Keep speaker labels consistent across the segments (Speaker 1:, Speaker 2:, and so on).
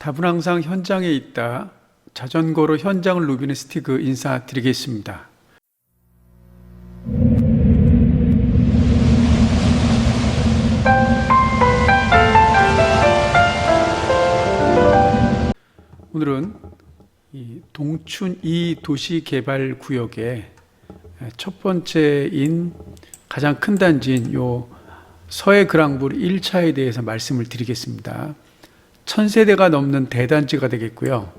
Speaker 1: 답은 항상 현장에 있다. 자전거로 현장을 누비는 스티그 인사드리겠습니다. 오늘은 이 동춘 이 도시 개발 구역의 첫 번째인 가장 큰 단지인 요 서해 그랑불 1차에 대해서 말씀을 드리겠습니다. 천세대가 넘는 대단지가 되겠고요.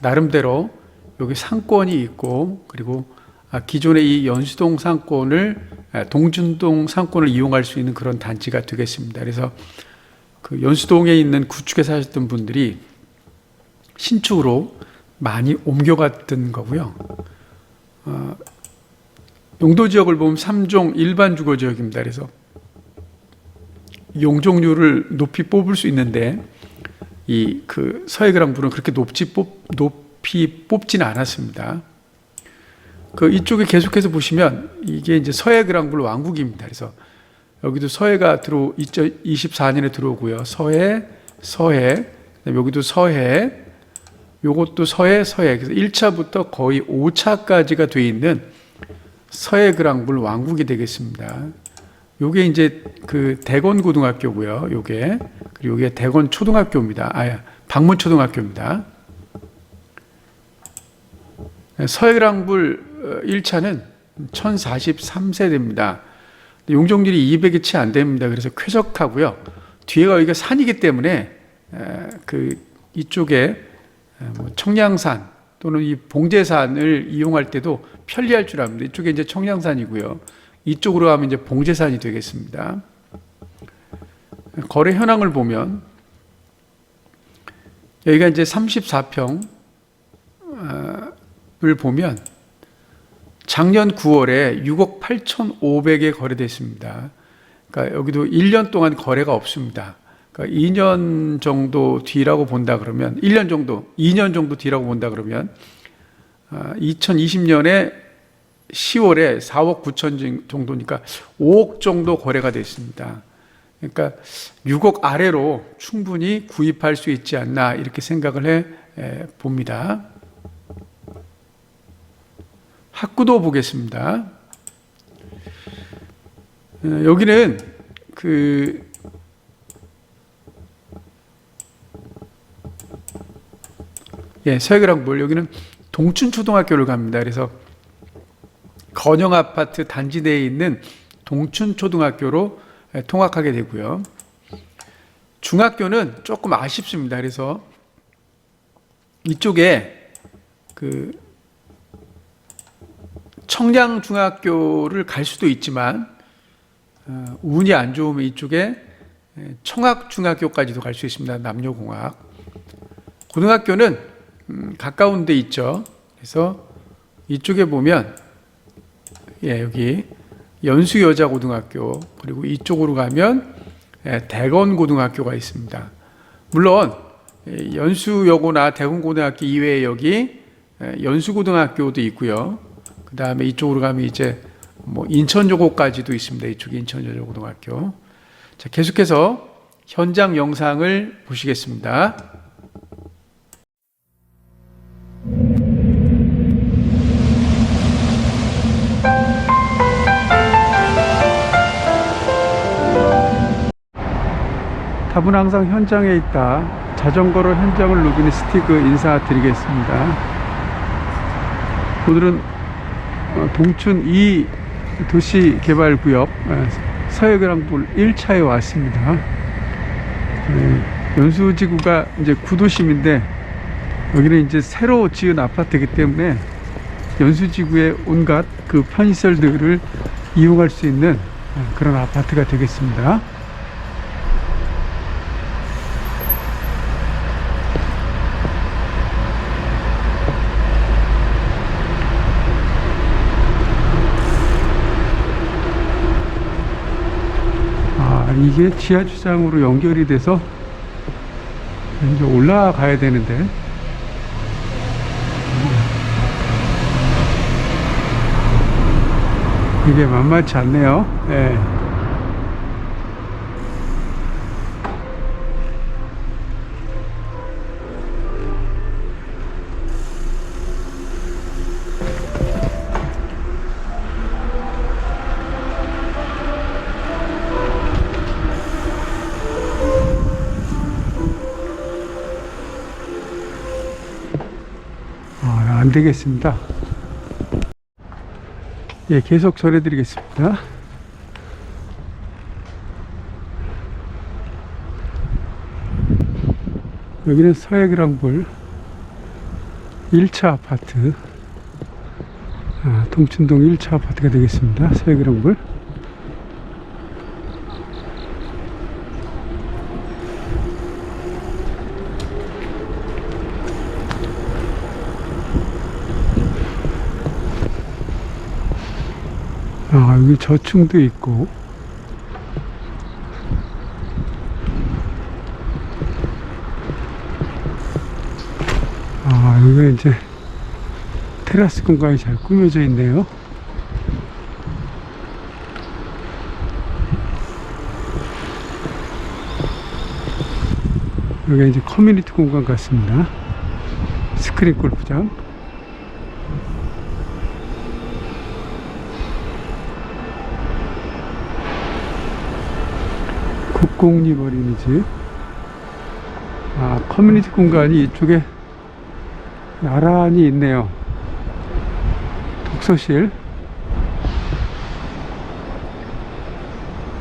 Speaker 1: 나름대로 여기 상권이 있고 그리고 아, 기존의 이 연수동 상권을 아, 동준동 상권을 이용할 수 있는 그런 단지가 되겠습니다. 그래서 그 연수동에 있는 구축에 사셨던 분들이 신축으로 많이 옮겨갔던 거고요. 어, 용도 지역을 보면 3종 일반 주거 지역입니다. 그래서 용적률을 높이 뽑을 수 있는데 이 그 서해그랑부는 그렇게 높지 뽑, 높이 뽑지는 않았습니다. 그 이쪽에 계속해서 보시면 이게 이제 서해그랑불 왕국입니다. 그래서 여기도 서해가 들어 2024년에 들어오고요. 서해, 서해, 여기도 서해, 요것도 서해, 서해. 그래서 1차부터 거의 5차까지가 돼 있는 서해그랑불 왕국이 되겠습니다. 요게 이제 그 대건 고등학교고요. 요게 그리고 요게 대건 초등학교입니다. 아, 방문 초등학교입니다. 서해랑불 1차는 1043세대입니다. 용적률이 200이 채 안 됩니다. 그래서 쾌적하고요. 뒤에가 여기가 산이기 때문에 그 이쪽에 뭐 청량산 또는 이 봉제산을 이용할 때도 편리할 줄 압니다. 이쪽에 이제 청량산이고요. 이쪽으로 가면 이제 봉제산이 되겠습니다. 거래 현황을 보면 여기가 이제 34평을 보면 작년 9월에 6억 8,500에 거래됐습니다. 그러니까 여기도 1년 동안 거래가 없습니다. 그러니까 2년 정도 뒤라고 본다 그러면 1년 정도, 2년 정도 뒤라고 본다 그러면 2020년에 10월에 4억 9천 정도니까 5억 정도 거래가 됐습니다. 그러니까 6억 아래로 충분히 구입할 수 있지 않나 이렇게 생각을 해 봅니다. 학구도 보겠습니다. 어, 여기는 그 예, 서해그랑볼 여기는 동춘초등학교를 갑니다. 그래서 건영 아파트 단지 내에 있는 동춘초등학교로 통학하게 되고요. 중학교는 조금 아쉽습니다. 그래서 이쪽에 그 청량 중학교를 갈 수도 있지만 어, 운이 안 좋으면 이쪽에 청학 중학교까지도 갈 수 있습니다. 남녀공학. 고등학교는 음, 가까운 데 있죠. 그래서 이쪽에 보면 예, 여기 연수여자고등학교 그리고 이쪽으로 가면 예, 대건고등학교가 있습니다. 물론 예, 연수여고나 대건고등학교 이외에 여기 예, 연수고등학교도 있고요. 그 다음에 이쪽으로 가면 이제 뭐 인천여고까지도 있습니다. 이쪽 인천여자고등학교. 자, 계속해서 현장 영상을 보시겠습니다. 답은 항상 현장에 있다. 자전거로 현장을 누비는 스티그 인사드리겠습니다. 오늘은 어, 동춘 2 도시개발구역 어, 서해그랑불 1차에 왔습니다. 네, 연수지구가 이제 구도심인데 여기는 이제 새로 지은 아파트이기 때문에 연수지구의 온갖 그 편의시설들을 이용할 수 있는 어, 그런 아파트가 되겠습니다. 아, 이게 지하 주차장으로 연결이 돼서 이제 올라가야 되는데. 이게 만만치 않네요. 네. 안 되겠습니다. 예, 계속 전해드리겠습니다. 여기는 서해그랑불 1차 아파트 아, 동춘동 1차 아파트가 되겠습니다. 서해그랑불 아, 여기 저층도 있고 아, 여기가 이제 테라스 공간이 잘 꾸며져 있네요. 여기가 이제 커뮤니티 공간 같습니다. 스크린 골프장. 국공립 어린이집. 아, 커뮤니티 공간이 이쪽에 나란히 있네요. 독서실.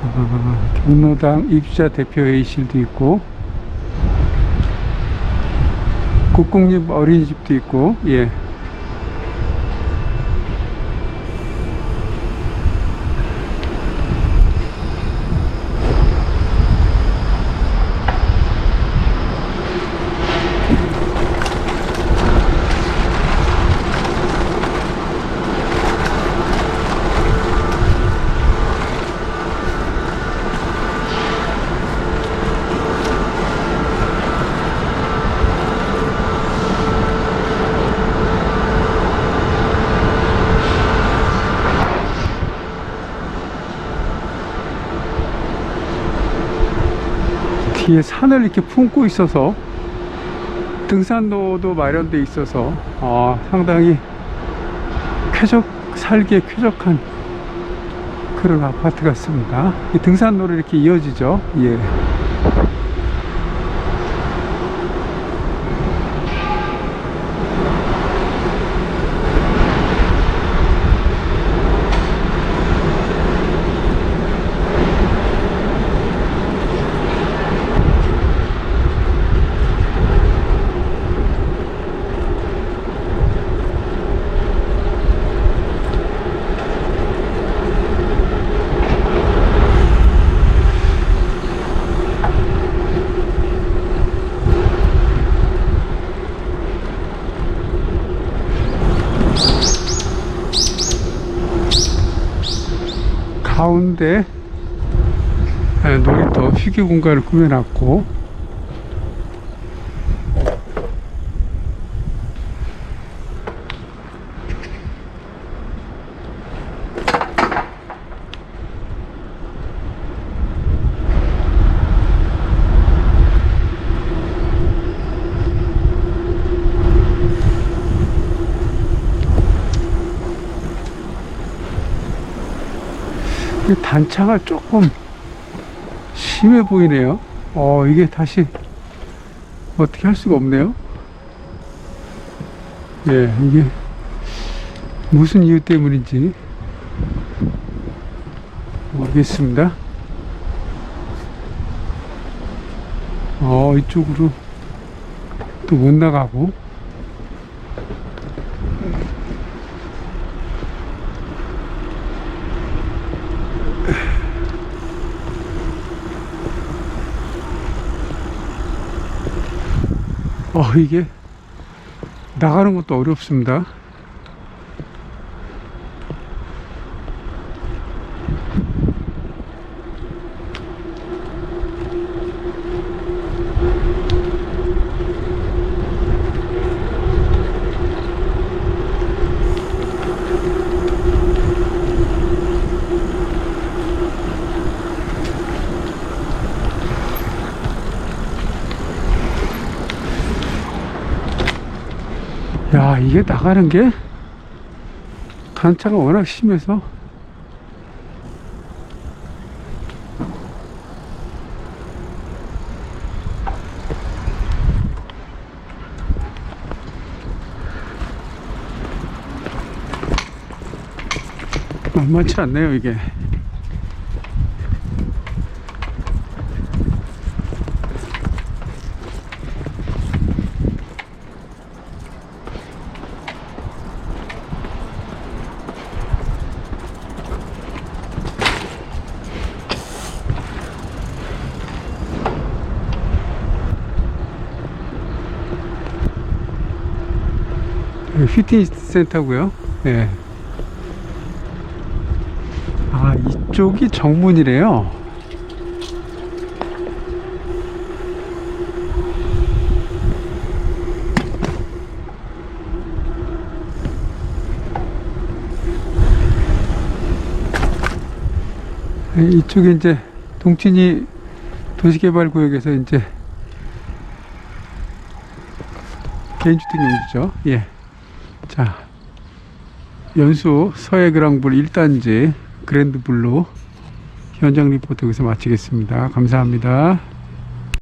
Speaker 1: 아, 경로당 입주자 대표회의실도 있고, 국공립 어린이집도 있고, 예. 뒤에 산을 이렇게 품고 있어서 등산로도 마련돼 있어서 아, 상당히 쾌적 살기에 쾌적한 그런 아파트 같습니다. 이 등산로로 이렇게 이어지죠. 예. 가운데 에, 놀이터 휴게 공간을 꾸며놨고 단차가 조금 심해 보이네요. 어, 이게 다시 어떻게 할 수가 없네요. 예, 이게 무슨 이유 때문인지 모르겠습니다. 어, 이쪽으로 또 못 나가고. 이게 나가는 것도 어렵습니다. 야 이게 나가는 게? 단차가 워낙 심해서. 만만치 않네요 이게. 여기 피트니스 센터고요. 예. 아, 이쪽이 정문이래요. 예, 이쪽에 이제 동친이 도시개발구역에서 이제 개인주택 용지죠. 예. 자, 연수 서해그랑불 1단지 그랜드블루 현장 리포트 여기서 마치겠습니다. 감사합니다.